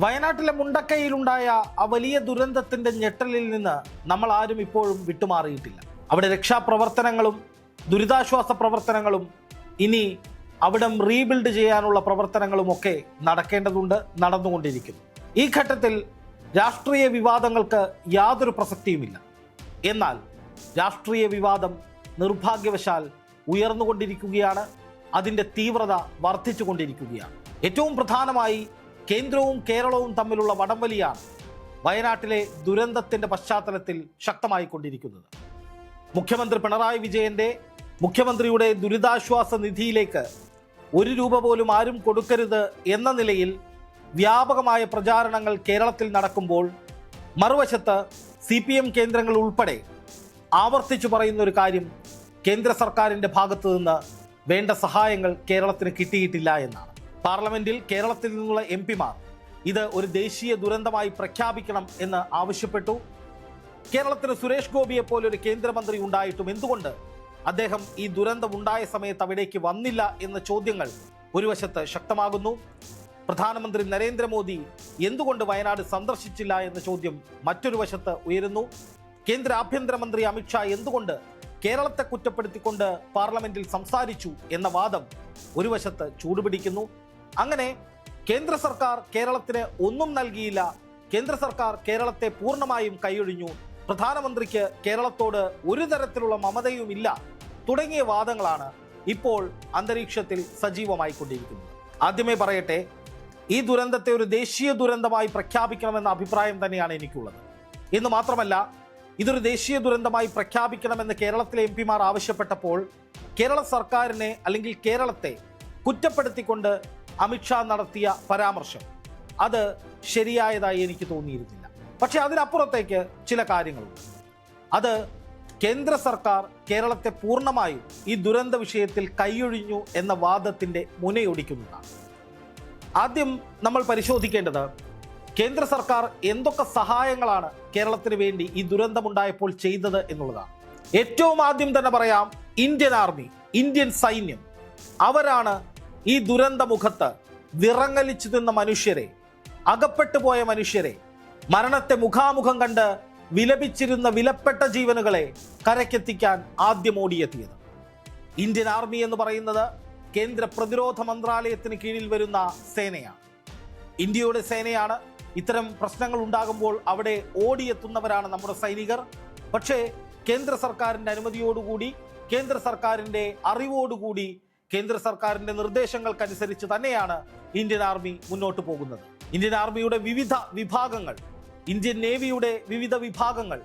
വയനാട്ടിലെ മുണ്ടക്കൈയിലുണ്ടായ ആ വലിയ ദുരന്തത്തിന്റെ ഞെട്ടലിൽ നിന്ന് നമ്മൾ ആരും ഇപ്പോഴും വിട്ടുമാറിയിട്ടില്ല. അവിടെ രക്ഷാപ്രവർത്തനങ്ങളും ദുരിതാശ്വാസ പ്രവർത്തനങ്ങളും ഇനി അവിടം റീബിൽഡ് ചെയ്യാനുള്ള പ്രവർത്തനങ്ങളും ഒക്കെ നടക്കേണ്ടതുണ്ട് നടന്നുകൊണ്ടിരിക്കുന്നു. ഈ ഘട്ടത്തിൽ രാഷ്ട്രീയ വിവാദങ്ങൾക്ക് യാതൊരു പ്രസക്തിയുമില്ല. എന്നാൽ രാഷ്ട്രീയ വിവാദം നിർഭാഗ്യവശാൽ ഉയർന്നുകൊണ്ടിരിക്കുകയാണ് അതിന്റെ തീവ്രത വർദ്ധിച്ചു കൊണ്ടിരിക്കുകയാണ് ഏറ്റവും പ്രധാനമായി കേന്ദ്രവും കേരളവും തമ്മിലുള്ള വടംവലിയാണ് വയനാട്ടിലെ ദുരന്തത്തിന്റെ പശ്ചാത്തലത്തിൽ ശക്തമായി കൊണ്ടിരിക്കുന്നത് മുഖ്യമന്ത്രി പിണറായി വിജയന്റെ മുഖ്യമന്ത്രിയുടെ ദുരിതാശ്വാസ നിധിയിലേക്ക് ഒരു രൂപ പോലും ആരും കൊടുക്കരുത് എന്ന നിലയിൽ വ്യാപകമായ പ്രചാരണങ്ങൾ കേരളത്തിൽ നടക്കുമ്പോൾ മറുവശത്ത് സി പി എം കേന്ദ്രങ്ങൾ ഉൾപ്പെടെ ആവർത്തിച്ചു പറയുന്ന ഒരു കാര്യം കേന്ദ്ര സർക്കാരിന്റെ ഭാഗത്തു നിന്ന് വേണ്ട സഹായങ്ങൾ കേരളത്തിന് കിട്ടിയിട്ടില്ല എന്നാണ്. പാർലമെന്റിൽ കേരളത്തിൽ നിന്നുള്ള എം പിമാർ ഇത് ഒരു ദേശീയ ദുരന്തമായി പ്രഖ്യാപിക്കണം എന്ന് ആവശ്യപ്പെട്ടു. കേരളത്തിന് സുരേഷ് ഗോപിയെ പോലെ ഒരു കേന്ദ്രമന്ത്രി ഉണ്ടായിട്ടും എന്തുകൊണ്ട് അദ്ദേഹം ഈ ദുരന്തം ഉണ്ടായ സമയത്ത് അവിടേക്ക് വന്നില്ല എന്ന ചോദ്യങ്ങൾ ഒരു വശത്ത് ശക്തമാകുന്നു. പ്രധാനമന്ത്രി നരേന്ദ്രമോദി എന്തുകൊണ്ട് വയനാട് സന്ദർശിച്ചില്ല എന്ന ചോദ്യം മറ്റൊരു വശത്ത് ഉയരുന്നു. കേന്ദ്ര ആഭ്യന്തരമന്ത്രി അമിത്ഷാ എന്തുകൊണ്ട് കേരളത്തെ കുറ്റപ്പെടുത്തിക്കൊണ്ട് പാർലമെന്റിൽ സംസാരിച്ചു എന്ന വാദം ഒരു വശത്ത് ചൂടുപിടിക്കുന്നു. അങ്ങനെ കേന്ദ്ര സർക്കാർ കേരളത്തിന് ഒന്നും നൽകിയില്ല. കേന്ദ്ര സർക്കാർ കേരളത്തെ പൂർണമായും കൈയൊഴിഞ്ഞു. പ്രധാനമന്ത്രിക്ക് കേരളത്തോട് ഒരു തരത്തിലുള്ള മമതയുമില്ല തുടങ്ങിയ വാദങ്ങളാണ് ഇപ്പോൾ അന്തരീക്ഷത്തിൽ സജീവമായി സജീവമായിക്കൊണ്ടിരിക്കുന്നത്. ആദ്യമേ പറയട്ടെ ഈ ദുരന്തത്തെ ഒരു ദേശീയ ദുരന്തമായി പ്രഖ്യാപിക്കണമെന്ന അഭിപ്രായം തന്നെയാണ് എനിക്കുള്ളത്. എന്ന് മാത്രമല്ല ഇതൊരു ദേശീയ ദുരന്തമായി പ്രഖ്യാപിക്കണമെന്ന് കേരളത്തിലെ എം പിമാർ ആവശ്യപ്പെട്ടപ്പോൾ കേരള സർക്കാരിനെ അല്ലെങ്കിൽ കേരളത്തെ കുറ്റപ്പെടുത്തിക്കൊണ്ട് അമിത്ഷാ നടത്തിയ പരാമർശം. അത് ശരിയായതായി എനിക്ക് തോന്നിയിരുന്നില്ല. പക്ഷെ അതിനപ്പുറത്തേക്ക് ചില കാര്യങ്ങളുണ്ട്. അത് കേന്ദ്ര സർക്കാർ കേരളത്തെ പൂർണമായും ഈ ദുരന്ത വിഷയത്തിൽ കൈയൊഴിഞ്ഞു എന്ന വാദത്തിന്റെ മുനയൊടിക്കുന്നതാണ്. ആദ്യം നമ്മൾ പരിശോധിക്കേണ്ടത് കേന്ദ്ര സർക്കാർ എന്തൊക്കെ സഹായങ്ങളാണ് കേരളത്തിന് വേണ്ടി ഈ ദുരന്തമുണ്ടായപ്പോൾ ചെയ്തത് എന്നുള്ളതാണ്. ഏറ്റവും ആദ്യം തന്നെ പറയാം ഇന്ത്യൻ ആർമി ഇന്ത്യൻ സൈന്യം. അവരാണ് ഈ ദുരന്തമുഖത്ത് വിറങ്ങലിച്ചു നിന്ന മനുഷ്യരെ അകപ്പെട്ടു പോയ മനുഷ്യരെ മരണത്തെ മുഖാമുഖം കണ്ട് വിലപിച്ചിരുന്ന വിലപ്പെട്ട ജീവനുകളെ കരക്കെത്തിക്കാൻ ആദ്യം ഓടിയെത്തിയത്. ഇന്ത്യൻ ആർമി എന്ന് പറയുന്നത് കേന്ദ്ര പ്രതിരോധ മന്ത്രാലയത്തിന് കീഴിൽ വരുന്ന സേനയാണ്. ഇന്ത്യയുടെ സേനയാണ്. ഇത്തരം പ്രശ്നങ്ങൾ ഉണ്ടാകുമ്പോൾ അവിടെ ഓടിയെത്തുന്നവരാണ് നമ്മുടെ സൈനികർ. പക്ഷേ കേന്ദ്ര സർക്കാരിന്റെ അനുമതിയോടുകൂടി കേന്ദ്ര സർക്കാരിന്റെ അറിവോടുകൂടി കേന്ദ്ര സർക്കാരിന്റെ നിർദ്ദേശങ്ങൾക്കനുസരിച്ച് തന്നെയാണ് ഇന്ത്യൻ ആർമി മുന്നോട്ട് പോകുന്നത്. ഇന്ത്യൻ ആർമിയുടെ വിവിധ വിഭാഗങ്ങൾ ഇന്ത്യൻ നേവിയുടെ വിവിധ വിഭാഗങ്ങൾ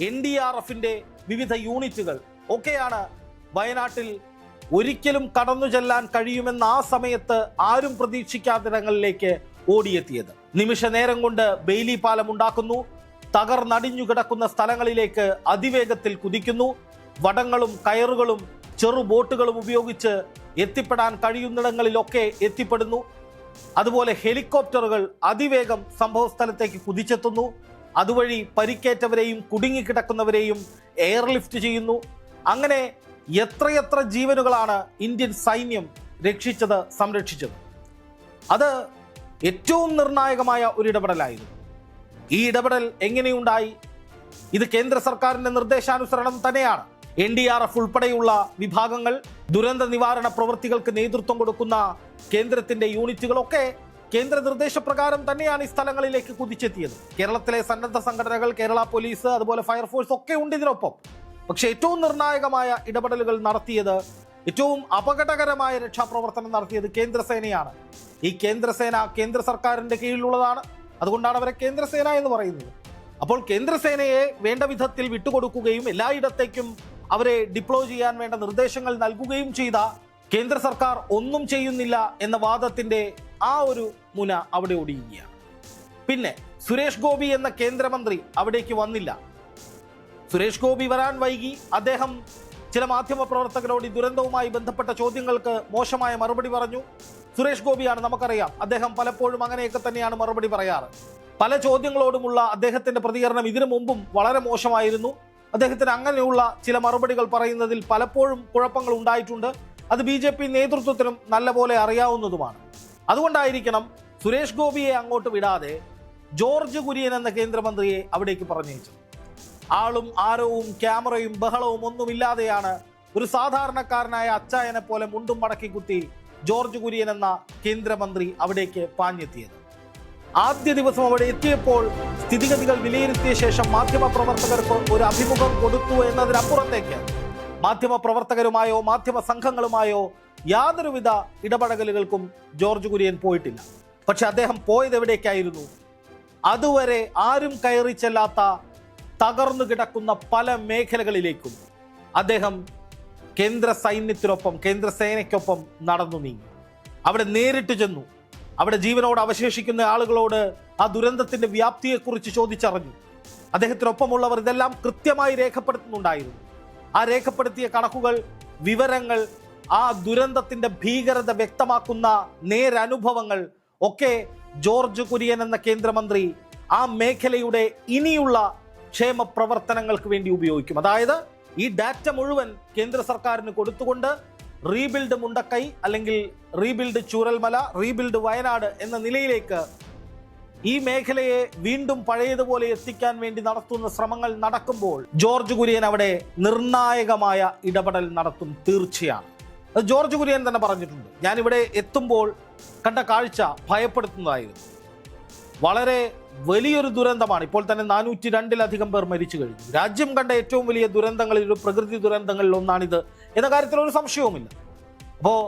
എൻ ഡി ആർ എഫിന്റെ വിവിധ യൂണിറ്റുകൾ ഒക്കെയാണ് വയനാട്ടിൽ ഒരിക്കലും കടന്നു ചെല്ലാൻ കഴിയുമെന്ന ആ സമയത്ത് ആരും പ്രതീക്ഷിക്കാത്തിടങ്ങളിലേക്ക് ഓടിയെത്തിയത്. നിമിഷ നേരം കൊണ്ട് ബെയിലി പാലം ഉണ്ടാക്കുന്നു. തകർന്നടിഞ്ഞു കിടക്കുന്ന സ്ഥലങ്ങളിലേക്ക് അതിവേഗത്തിൽ കുതിക്കുന്നു. വടങ്ങളും കയറുകളും ചെറു ബോട്ടുകളും ഉപയോഗിച്ച് എത്തിപ്പെടാൻ കഴിയുന്നിടങ്ങളിലൊക്കെ എത്തിപ്പെടുന്നു. അതുപോലെ ഹെലികോപ്റ്ററുകൾ അതിവേഗം സംഭവസ്ഥലത്തേക്ക് കുതിച്ചെത്തുന്നു. അതുവഴി പരിക്കേറ്റവരെയും കുടുങ്ങിക്കിടക്കുന്നവരെയും എയർലിഫ്റ്റ് ചെയ്യുന്നു. അങ്ങനെ എത്രയെത്ര ജീവനുകളാണ് ഇന്ത്യൻ സൈന്യം രക്ഷിച്ചത് സംരക്ഷിച്ചത്? അത് ഏറ്റവും നിർണായകമായ ഒരു ഇടപെടലായിരുന്നു. ഈ ഇടപെടൽ എങ്ങനെയുണ്ടായി? ഇത് കേന്ദ്ര സർക്കാരിന്റെ നിർദ്ദേശാനുസരണം തന്നെയാണ്. എൻ ഡി ആർ എഫ് ഉൾപ്പെടെയുള്ള വിഭാഗങ്ങൾ ദുരന്ത നിവാരണ പ്രവൃത്തികൾക്ക് നേതൃത്വം കൊടുക്കുന്ന കേന്ദ്രത്തിന്റെ യൂണിറ്റുകളൊക്കെ കേന്ദ്ര നിർദ്ദേശപ്രകാരം തന്നെയാണ് ഈ സ്ഥലങ്ങളിലേക്ക് കുതിച്ചെത്തിയത്. കേരളത്തിലെ സന്നദ്ധ സംഘടനകൾ കേരള പോലീസ് അതുപോലെ ഫയർഫോഴ്സ് ഒക്കെ ഉണ്ട് ഇതിനൊപ്പം. പക്ഷെ ഏറ്റവും നിർണായകമായ ഇടപെടലുകൾ നടത്തിയത് ഏറ്റവും അപകടകരമായ രക്ഷാപ്രവർത്തനം നടത്തിയത് കേന്ദ്രസേനയാണ്. ഈ കേന്ദ്രസേന കേന്ദ്ര സർക്കാരിന്റെ കീഴിലുള്ളതാണ്. അതുകൊണ്ടാണ് അവരെ കേന്ദ്രസേന എന്ന് പറയുന്നത്. അപ്പോൾ കേന്ദ്രസേനയെ വേണ്ട വിധത്തിൽ വിട്ടുകൊടുക്കുകയും എല്ലായിടത്തേക്കും അവരെ ഡിപ്ലോയ് ചെയ്യാൻ വേണ്ട നിർദ്ദേശങ്ങൾ നൽകുകയും ചെയ്ത കേന്ദ്ര സർക്കാർ ഒന്നും ചെയ്യുന്നില്ല എന്ന വാദത്തിന്റെ ആ ഒരു മുന അവിടെ ഒടിയുകയാണ്. പിന്നെ സുരേഷ് ഗോപി എന്ന കേന്ദ്രമന്ത്രി അവിടേക്ക് വന്നില്ല. സുരേഷ് ഗോപി വരാൻ വൈകി. അദ്ദേഹം ചില മാധ്യമ പ്രവർത്തകരോട് ഈ ദുരന്തവുമായി ബന്ധപ്പെട്ട ചോദ്യങ്ങൾക്ക് മോശമായ മറുപടി പറഞ്ഞു. സുരേഷ് ഗോപിയാണ് നമുക്കറിയാം. അദ്ദേഹം പലപ്പോഴും അങ്ങനെയൊക്കെ തന്നെയാണ് മറുപടി പറയാറ്. പല ചോദ്യങ്ങളോടുമുള്ള അദ്ദേഹത്തിന്റെ പ്രതികരണം ഇതിനു മുമ്പും വളരെ മോശമായിരുന്നു. അദ്ദേഹത്തിന് അങ്ങനെയുള്ള ചില മറുപടികൾ പറയുന്നതിൽ പലപ്പോഴും കുഴപ്പങ്ങൾ ഉണ്ടായിട്ടുണ്ട്. അത് ബി ജെ പി നേതൃത്വത്തിനും നല്ലപോലെ അറിയാവുന്നതുമാണ്. അതുകൊണ്ടായിരിക്കണം സുരേഷ് ഗോപിയെ അങ്ങോട്ട് വിടാതെ ജോർജ് കുര്യൻ എന്ന കേന്ദ്രമന്ത്രിയെ അവിടേക്ക് പറഞ്ഞയച്ചു ആളും ആരവും ക്യാമറയും ബഹളവും ഒന്നുമില്ലാതെയാണ് ഒരു സാധാരണക്കാരനായ അച്ചായനെ പോലെ മുണ്ടും മടക്കി കുത്തി ജോർജ് കുര്യൻ എന്ന കേന്ദ്രമന്ത്രി അവിടേക്ക് പാഞ്ഞെത്തിയത്. ആദ്യ ദിവസം അവിടെ എത്തിയപ്പോൾ സ്ഥിതിഗതികൾ വിലയിരുത്തിയ ശേഷം മാധ്യമപ്രവർത്തകർക്ക് ഒരു അഭിമുഖം കൊടുത്തു എന്നതിനപ്പുറത്തേക്ക് മാധ്യമപ്രവർത്തകരുമായോ മാധ്യമ സംഘങ്ങളുമായോ യാതൊരുവിധ ഇടപെടലുകൾക്കും ജോർജ് കുര്യൻ പോയിട്ടില്ല. പക്ഷെ അദ്ദേഹം പോയത് എവിടേക്കായിരുന്നു? അതുവരെ ആരും കയറി ചെല്ലാത്ത തകർന്നു കിടക്കുന്ന പല മേഖലകളിലേക്കും അദ്ദേഹം കേന്ദ്ര സൈന്യത്തിനൊപ്പം കേന്ദ്ര സേനയ്ക്കൊപ്പം നടന്നു നീങ്ങി. അവിടെ നേരിട്ട് ചെന്നു. അവിടെ ജീവനോട് അവശേഷിക്കുന്ന ആളുകളോട് ആ ദുരന്തത്തിന്റെ വ്യാപ്തിയെക്കുറിച്ച് ചോദിച്ചറിഞ്ഞു. അദ്ദേഹത്തിനൊപ്പമുള്ളവർ ഇതെല്ലാം കൃത്യമായി രേഖപ്പെടുത്തുന്നുണ്ടായിരുന്നു. ആ രേഖപ്പെടുത്തിയ കണക്കുകൾ വിവരങ്ങൾ ആ ദുരന്തത്തിന്റെ ഭീകരത വ്യക്തമാക്കുന്ന നേരനുഭവങ്ങൾ ഒക്കെ ജോർജ് കുര്യൻ എന്ന കേന്ദ്രമന്ത്രി ആ മേഖലയുടെ ഇനിയുള്ള ക്ഷേമ പ്രവർത്തനങ്ങൾക്ക് വേണ്ടി ഉപയോഗിക്കും. അതായത് ഈ ഡാറ്റ മുഴുവൻ കേന്ദ്ര സർക്കാരിന് കൊടുത്തുകൊണ്ട് റീബിൽഡ് മുണ്ടക്കൈ അല്ലെങ്കിൽ റീബിൽഡ് ചൂരൽമല റീബിൽഡ് വയനാട് എന്ന നിലയിലേക്ക് ഈ മേഖലയെ വീണ്ടും പഴയതുപോലെ എത്തിക്കാൻ വേണ്ടി നടത്തുന്ന ശ്രമങ്ങൾ നടക്കുമ്പോൾ ജോർജ് കുര്യൻ അവിടെ നിർണായകമായ ഇടപെടൽ നടത്തും തീർച്ചയാണ്. അത് ജോർജ് കുര്യൻ തന്നെ പറഞ്ഞിട്ടുണ്ട്. ഞാനിവിടെ എത്തുമ്പോൾ കണ്ട കാഴ്ച ഭയപ്പെടുത്തുന്നതായിരുന്നു. വളരെ വലിയൊരു ദുരന്തമാണ്. ഇപ്പോൾ തന്നെ നാനൂറ്റി രണ്ടിലധികം പേർ മരിച്ചു കഴിഞ്ഞു. രാജ്യം കണ്ട ഏറ്റവും വലിയ ദുരന്തങ്ങളിൽ പ്രകൃതി ദുരന്തങ്ങളിൽ ഒന്നാണിത്. എന്ന കാര്യത്തിൽ ഒരു സംശയവുമില്ല. അപ്പോൾ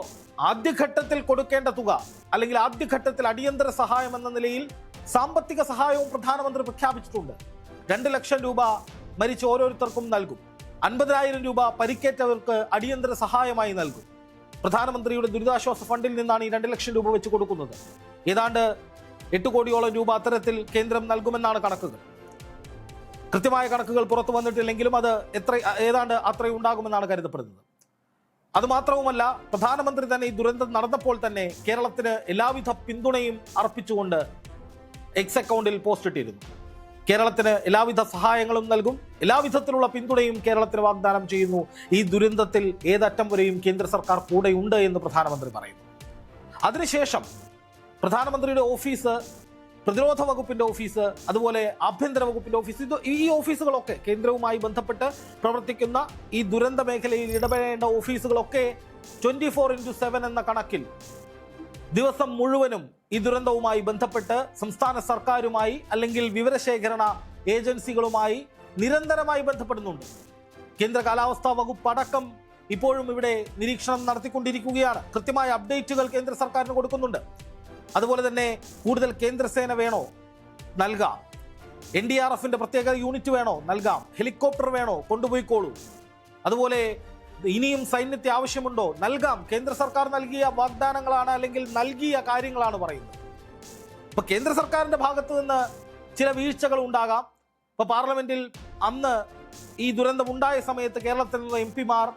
ആദ്യഘട്ടത്തിൽ കൊടുക്കേണ്ട തുക അല്ലെങ്കിൽ ആദ്യഘട്ടത്തിൽ അടിയന്തര സഹായം എന്ന നിലയിൽ സാമ്പത്തിക സഹായവും പ്രധാനമന്ത്രി പ്രഖ്യാപിച്ചിട്ടുണ്ട്. രണ്ട് ലക്ഷം രൂപ മരിച്ച ഓരോരുത്തർക്കും നൽകും. അൻപതിനായിരം രൂപ പരിക്കേറ്റവർക്ക് അടിയന്തര സഹായമായി നൽകും. പ്രധാനമന്ത്രിയുടെ ദുരിതാശ്വാസ ഫണ്ടിൽ നിന്നാണ് ഈ രണ്ട് ലക്ഷം രൂപ വെച്ച് കൊടുക്കുന്നത്. ഏതാണ്ട് എട്ട് കോടിയോളം രൂപ അത്തരത്തിൽ കേന്ദ്രം നൽകുമെന്നാണ് കണക്കുകൾ. കൃത്യമായ കണക്കുകൾ പുറത്തു വന്നിട്ടില്ലെങ്കിലും അത് എത്ര ഏതാണ്ട് അത്രയും ഉണ്ടാകുമെന്നാണ് കരുതപ്പെടുന്നത്. അതുമാത്രവുമല്ല പ്രധാനമന്ത്രി തന്നെ ഈ ദുരന്തം നടന്നപ്പോൾ തന്നെ കേരളത്തിന് എല്ലാവിധ പിന്തുണയും അർപ്പിച്ചുകൊണ്ട് എക്സ് അക്കൗണ്ടിൽ പോസ്റ്റ് ഇട്ടിരുന്നു. കേരളത്തിന് എല്ലാവിധ സഹായങ്ങളും നൽകും എല്ലാവിധത്തിലുള്ള പിന്തുണയും കേരളത്തിന് വാഗ്ദാനം ചെയ്യുന്നു. ഈ ദുരന്തത്തിൽ ഏതറ്റം വരെയും കേന്ദ്ര സർക്കാർ കൂടെയുണ്ട് എന്ന് പ്രധാനമന്ത്രി പറയുന്നു. അതിനുശേഷം പ്രധാനമന്ത്രിയുടെ ഓഫീസ് പ്രതിരോധ വകുപ്പിന്റെ ഓഫീസ് അതുപോലെ ആഭ്യന്തര വകുപ്പിന്റെ ഓഫീസ്. ഇത് ഈ ഓഫീസുകളൊക്കെ കേന്ദ്രവുമായി ബന്ധപ്പെട്ട് പ്രവർത്തിക്കുന്ന ഈ ദുരന്ത മേഖലയിൽ ഇടപെടേണ്ട ഓഫീസുകളൊക്കെ ട്വന്റി ഫോർ ഇന്റു സെവൻ എന്ന കണക്കിൽ ദിവസം മുഴുവനും ഈ ദുരന്തവുമായി ബന്ധപ്പെട്ട് സംസ്ഥാന സർക്കാരുമായി അല്ലെങ്കിൽ വിവരശേഖരണ ഏജൻസികളുമായി നിരന്തരമായി ബന്ധപ്പെടുന്നുണ്ട്. കേന്ദ്ര കാലാവസ്ഥാ വകുപ്പ് അടക്കം ഇപ്പോഴും ഇവിടെ നിരീക്ഷണം നടത്തിക്കൊണ്ടിരിക്കുകയാണ്. കൃത്യമായ അപ്ഡേറ്റുകൾ കേന്ദ്ര സർക്കാരിന് കൊടുക്കുന്നുണ്ട്. അതുപോലെ തന്നെ കൂടുതൽ കേന്ദ്രസേന വേണോ? നൽകാം. എൻ ഡി ആർ എഫിന്റെ പ്രത്യേക യൂണിറ്റ് വേണോ? നൽകാം. ഹെലികോപ്റ്റർ വേണോ? കൊണ്ടുപോയിക്കോളൂ. അതുപോലെ ഇനിയും സൈന്യത്തെ ആവശ്യമുണ്ടോ? നൽകാം. കേന്ദ്ര സർക്കാർ നൽകിയ വാഗ്ദാനങ്ങളാണ് അല്ലെങ്കിൽ നൽകിയ കാര്യങ്ങളാണ് പറയുന്നത്. ഇപ്പൊ കേന്ദ്ര സർക്കാരിന്റെ ഭാഗത്ത് നിന്ന് ചില വീഴ്ചകൾ ഉണ്ടാകാം. ഇപ്പൊ പാർലമെന്റിൽ അന്ന് ഈ ദുരന്തമുണ്ടായ സമയത്ത് കേരളത്തിൽ നിന്ന് എം പിമാർ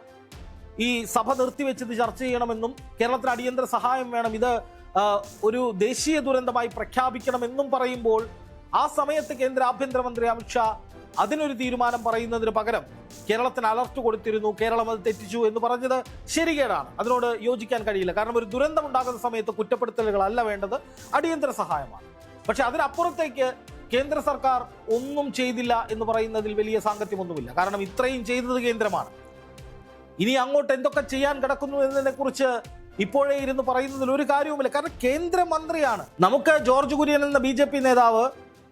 ഈ സഭ നിർത്തിവെച്ചത് ചർച്ച ചെയ്യണമെന്നും കേരളത്തിന് അടിയന്തര സഹായം വേണം. ഇത് ഒരു ദേശീയ ദുരന്തമായി പ്രഖ്യാപിക്കണമെന്നും പറയുമ്പോൾ ആ സമയത്ത് കേന്ദ്ര ആഭ്യന്തരമന്ത്രി അമിത്ഷാ അതിനൊരു തീരുമാനം പറയുന്നതിന് പകരം കേരളത്തിന് അലർട്ട് കൊടുത്തിരുന്നു കേരളം അത് തെറ്റിച്ചു എന്ന് പറഞ്ഞത് ശരികേടാണ്. അതിനോട് യോജിക്കാൻ കഴിയില്ല. കാരണം ഒരു ദുരന്തം ഉണ്ടാകുന്ന സമയത്ത് കുറ്റപ്പെടുത്തലുകളല്ല വേണ്ടത് അടിയന്തര സഹായമാണ്. പക്ഷെ അതിനപ്പുറത്തേക്ക് കേന്ദ്ര സർക്കാർ ഒന്നും ചെയ്തില്ല എന്ന് പറയുന്നതിൽ വലിയ സാങ്കത്യമൊന്നുമില്ല. കാരണം ഇത്രയും ചെയ്തത് കേന്ദ്രമാണ്. ഇനി അങ്ങോട്ട് എന്തൊക്കെ ചെയ്യാൻ കിടക്കുന്നു എന്നതിനെ കുറിച്ച് ഇപ്പോഴേ ഇരുന്ന് പറയുന്നതിൽ ഒരു കാര്യവുമില്ല. കാരണം കേന്ദ്രമന്ത്രിയാണ്. നമുക്ക് ജോർജ് കുര്യൻ എന്ന ബി നേതാവ്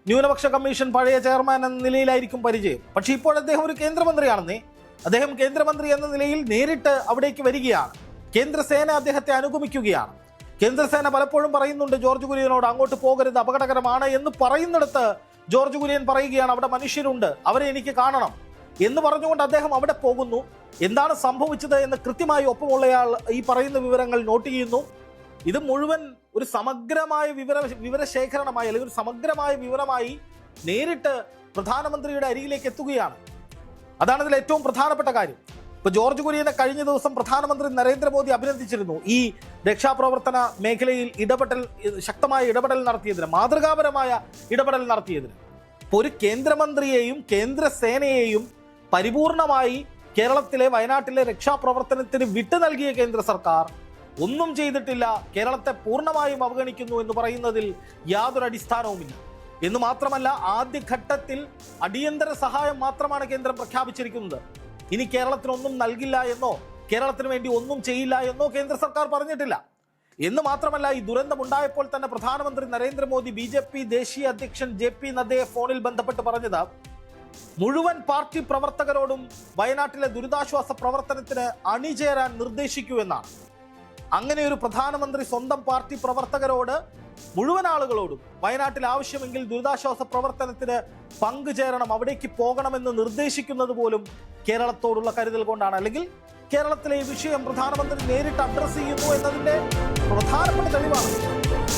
ന്യൂനപക്ഷ കമ്മീഷൻ പഴയ ചെയർമാൻ എന്ന നിലയിലായിരിക്കും പരിചയം. പക്ഷേ ഇപ്പോൾ അദ്ദേഹം ഒരു കേന്ദ്രമന്ത്രിയാണെന്നേ. അദ്ദേഹം കേന്ദ്രമന്ത്രി എന്ന നിലയിൽ നേരിട്ട് അവിടേക്ക് വരികയാണ്. കേന്ദ്രസേന അദ്ദേഹത്തെ അനുഗമിക്കുകയാണ്. കേന്ദ്രസേന പലപ്പോഴും പറയുന്നുണ്ട് ജോർജ് കുര്യനോട് അങ്ങോട്ട് പോകരുത് അപകടകരമാണ് എന്ന് പറയുന്നിടത്ത് ജോർജ് കുര്യൻ പറയുകയാണ് അവിടെ മനുഷ്യരുണ്ട് അവരെ എനിക്ക് കാണണം എന്ന് പറഞ്ഞുകൊണ്ട് അദ്ദേഹം അവിടെ പോകുന്നു. എന്താണ് സംഭവിച്ചത് എന്ന് കൃത്യമായി ഒപ്പമുള്ളയാൾ ഈ പറയുന്ന വിവരങ്ങൾ നോട്ട് ചെയ്യുന്നു. ഇത് മുഴുവൻ ഒരു സമഗ്രമായ വിവര വിവരശേഖരണമായി അല്ലെങ്കിൽ ഒരു സമഗ്രമായ വിവരമായി നേരിട്ട് പ്രധാനമന്ത്രിയുടെ അരികിലേക്ക് എത്തുകയാണ്. അതാണ് ഇതിൽ ഏറ്റവും പ്രധാനപ്പെട്ട കാര്യം. ഇപ്പൊ ജോർജ് കുര്യനെ കഴിഞ്ഞ ദിവസം പ്രധാനമന്ത്രി നരേന്ദ്രമോദി അഭിനന്ദിച്ചിരുന്നു. ഈ രക്ഷാപ്രവർത്തന മേഖലയിൽ ഇടപെടൽ ശക്തമായ ഇടപെടൽ നടത്തിയതിന് മാതൃകാപരമായ ഇടപെടൽ നടത്തിയതിന്. ഇപ്പൊ ഒരു കേന്ദ്രമന്ത്രിയെയും കേന്ദ്രസേനയെയും പരിപൂർണമായി കേരളത്തിലെ വയനാട്ടിലെ രക്ഷാപ്രവർത്തനത്തിന് വിട്ടു നൽകിയ കേന്ദ്ര സർക്കാർ ഒന്നും ചെയ്തിട്ടില്ല കേരളത്തെ പൂർണമായും അവഗണിക്കുന്നു എന്ന് പറയുന്നതിൽ യാതൊരു അടിസ്ഥാനവുമില്ല. എന്ന് മാത്രമല്ല ആദ്യഘട്ടത്തിൽ അടിയന്തര സഹായം മാത്രമാണ് കേന്ദ്രം പ്രഖ്യാപിച്ചിരിക്കുന്നത്. ഇനി കേരളത്തിനൊന്നും നൽകില്ല എന്നോ കേരളത്തിന് വേണ്ടി ഒന്നും ചെയ്യില്ല എന്നോ കേന്ദ്ര സർക്കാർ പറഞ്ഞിട്ടില്ല. എന്ന് മാത്രമല്ല ഈ ദുരന്തമുണ്ടായപ്പോൾ തന്നെ പ്രധാനമന്ത്രി നരേന്ദ്രമോദി ബി ജെ പി ദേശീയ അധ്യക്ഷൻ ജെ പി നദ്ദയെ ഫോണിൽ ബന്ധപ്പെട്ട് പറഞ്ഞത് മുഴുവൻ പാർട്ടി പ്രവർത്തകരോടും വയനാട്ടിലെ ദുരിതാശ്വാസ പ്രവർത്തനത്തിന് അണിചേരാൻ നിർദ്ദേശിക്കൂ എന്നാണ് അങ്ങനെ ഒരു പ്രധാനമന്ത്രി സ്വന്തം പാർട്ടി പ്രവർത്തകരോട് മുഴുവൻ ആളുകളോടും വയനാട്ടിൽ ആവശ്യമെങ്കിൽ ദുരിതാശ്വാസ പ്രവർത്തനത്തിന് പങ്കുചേരണം അവിടേക്ക് പോകണമെന്ന് നിർദ്ദേശിക്കുന്നത് പോലും കേരളത്തോടുള്ള കരുതൽ കൊണ്ടാണ്. അല്ലെങ്കിൽ കേരളത്തിലെ ഈ വിഷയം പ്രധാനമന്ത്രി നേരിട്ട് അഡ്രസ് ചെയ്യുന്നു എന്നതിന്റെ പ്രധാനപ്പെട്ട തെളിവാണ്.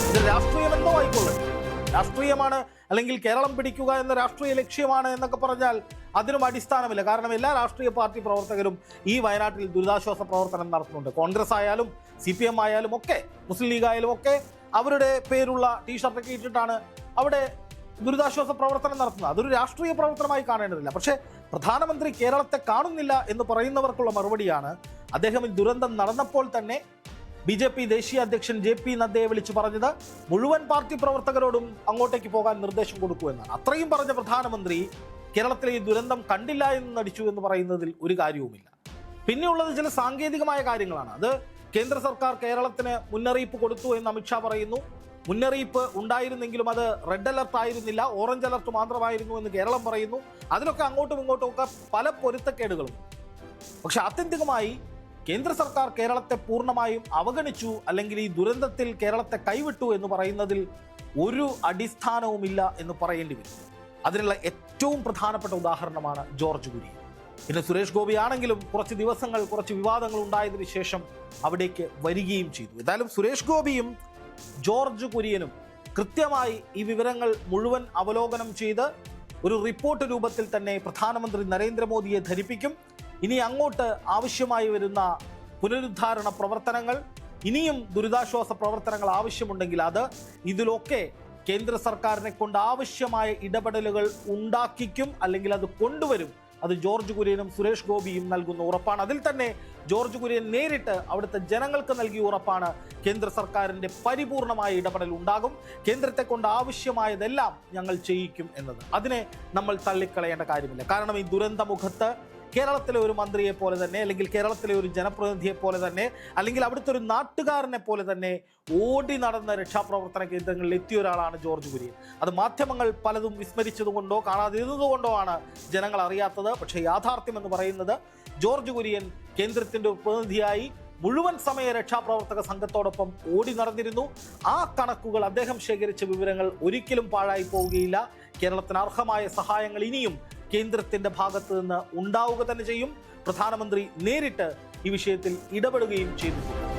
ഇത് രാഷ്ട്രീയമെന്നോ ആയിക്കൊള്ളട്ടെ രാഷ്ട്രീയമാണ് അല്ലെങ്കിൽ കേരളം പിടിക്കുക എന്ന രാഷ്ട്രീയ ലക്ഷ്യമാണ് എന്നൊക്കെ പറഞ്ഞാൽ അതിനും അടിസ്ഥാനമില്ല. കാരണം എല്ലാ രാഷ്ട്രീയ പാർട്ടി പ്രവർത്തകരും ഈ വയനാട്ടിൽ ദുരിതാശ്വാസ പ്രവർത്തനം നടത്തുന്നുണ്ട്. കോൺഗ്രസ് ആയാലും സി പി എം ആയാലും ഒക്കെ മുസ്ലിം ലീഗ് ആയാലും ഒക്കെ അവരുടെ പേരുള്ള ടീഷർട്ടൊക്കെ ഇട്ടിട്ടാണ് അവിടെ ദുരിതാശ്വാസ പ്രവർത്തനം നടത്തുന്നത്. അതൊരു രാഷ്ട്രീയ പ്രവർത്തനമായി കാണേണ്ടതില്ല. പക്ഷേ പ്രധാനമന്ത്രി കേരളത്തെ കാണുന്നില്ല എന്ന് പറയുന്നവർക്കുള്ള മറുപടിയാണ് അദ്ദേഹം ദുരന്തം നടന്നപ്പോൾ തന്നെ ബി ജെ പി ദേശീയ അധ്യക്ഷൻ ജെ പി നദ്ദയെ വിളിച്ചു പറഞ്ഞത് മുഴുവൻ പാർട്ടി പ്രവർത്തകരോടും അങ്ങോട്ടേക്ക് പോകാൻ നിർദ്ദേശം കൊടുക്കൂ എന്നാണ്. അത്രയും പറഞ്ഞ പ്രധാനമന്ത്രി കേരളത്തിലെ ഈ ദുരന്തം കണ്ടില്ല എന്ന് നടിച്ചു എന്ന് പറയുന്നതിൽ ഒരു കാര്യവുമില്ല. പിന്നെയുള്ളത് ചില സാങ്കേതികമായ കാര്യങ്ങളാണ്. അത് കേന്ദ്ര സർക്കാർ കേരളത്തിന് മുന്നറിയിപ്പ് കൊടുത്തു എന്ന് അമിത്ഷാ പറയുന്നു. മുന്നറിയിപ്പ് ഉണ്ടായിരുന്നെങ്കിലും അത് റെഡ് അലർട്ട് ആയിരുന്നില്ല. ഓറഞ്ച് അലർട്ട് മാത്രമായിരുന്നു എന്ന് കേരളം പറയുന്നു. അതിലൊക്കെ അങ്ങോട്ടും ഇങ്ങോട്ടും ഒക്കെ പല പൊരുത്തക്കേടുകളും. പക്ഷെ ആത്യന്തികമായി കേന്ദ്ര സർക്കാർ കേരളത്തെ പൂർണമായും അവഗണിച്ചു അല്ലെങ്കിൽ ഈ ദുരന്തത്തിൽ കേരളത്തെ കൈവിട്ടു എന്ന് പറയുന്നതിൽ ഒരു അടിസ്ഥാനവുമില്ല എന്ന് പറയേണ്ടി വരും. അതിനുള്ള ഏറ്റവും പ്രധാനപ്പെട്ട ഉദാഹരണമാണ് ജോർജ് കുരി. പിന്നെ സുരേഷ് ഗോപി ആണെങ്കിലും കുറച്ച് ദിവസങ്ങൾ കുറച്ച് വിവാദങ്ങൾ ഉണ്ടായതിനു ശേഷം അവിടേക്ക് വരികയും ചെയ്തു. എന്തായാലും സുരേഷ് ഗോപിയും ജോർജ് കുര്യനും കൃത്യമായി ഈ വിവരങ്ങൾ മുഴുവൻ അവലോകനം ചെയ്ത് ഒരു റിപ്പോർട്ട് രൂപത്തിൽ തന്നെ പ്രധാനമന്ത്രി നരേന്ദ്രമോദിയെ ധരിപ്പിക്കും. ഇനി അങ്ങോട്ട് ആവശ്യമായി വരുന്ന പുനരുദ്ധാരണ പ്രവർത്തനങ്ങൾ ഇനിയും ദുരിതാശ്വാസ പ്രവർത്തനങ്ങൾ ആവശ്യമുണ്ടെങ്കിൽ അത് ഇതിലൊക്കെ കേന്ദ്ര സർക്കാരിനെ കൊണ്ട് ആവശ്യമായ ഇടപെടലുകൾ ഉണ്ടാക്കിക്കും അല്ലെങ്കിൽ അത് കൊണ്ടുവരും. അത് ജോർജ് കുര്യനും സുരേഷ് ഗോപിയും നൽകുന്ന ഉറപ്പാണ്. അതിൽ തന്നെ ജോർജ് കുര്യൻ നേരിട്ട് അവിടുത്തെ ജനങ്ങൾക്ക് നൽകിയ ഉറപ്പാണ് കേന്ദ്ര സർക്കാരിന്റെ പരിപൂർണമായ ഇടപെടൽ ഉണ്ടാകും. കേന്ദ്രത്തെ കൊണ്ട് ആവശ്യമായതെല്ലാം ഞങ്ങൾ ചെയ്യിക്കും എന്നത്. അതിനെ നമ്മൾ തള്ളിക്കളയേണ്ട കാര്യമില്ല. കാരണം ഈ ദുരന്തമുഖത്ത് കേരളത്തിലെ ഒരു മന്ത്രിയെ പോലെ തന്നെ അല്ലെങ്കിൽ കേരളത്തിലെ ഒരു ജനപ്രതിനിധിയെ പോലെ തന്നെ അല്ലെങ്കിൽ അവിടുത്തെ ഒരു നാട്ടുകാരനെ പോലെ തന്നെ ഓടി നടന്ന രക്ഷാപ്രവർത്തന കേന്ദ്രങ്ങളിൽ എത്തിയ ഒരാളാണ് ജോർജ് കുര്യൻ. അത് മാധ്യമങ്ങൾ പലതും വിസ്മരിച്ചതുകൊണ്ടോ കാണാതിരുന്നതുകൊണ്ടോ ആണ് ജനങ്ങൾ അറിയാത്തത്. പക്ഷേ യാഥാർത്ഥ്യം എന്ന് പറയുന്നത് ജോർജ് കുര്യൻ കേന്ദ്രത്തിന്റെ പ്രതിനിധിയായി മുഴുവൻ സമയ രക്ഷാപ്രവർത്തക സംഘത്തോടൊപ്പം ഓടി നടന്നിരുന്നു. ആ കണക്കുകൾ അദ്ദേഹം ശേഖരിച്ച വിവരങ്ങൾ ഒരിക്കലും പാഴായി പോവുകയില്ല. കേരളത്തിന് അർഹമായ സഹായങ്ങൾ ഇനിയും കേന്ദ്രത്തിന്റെ ഭാഗത്ത് നിന്ന് ഉണ്ടാവുക തന്നെ ചെയ്യും. പ്രധാനമന്ത്രി നേരിട്ട് ഈ വിഷയത്തിൽ ഇടപെടുകയും ചെയ്തിട്ടുണ്ട്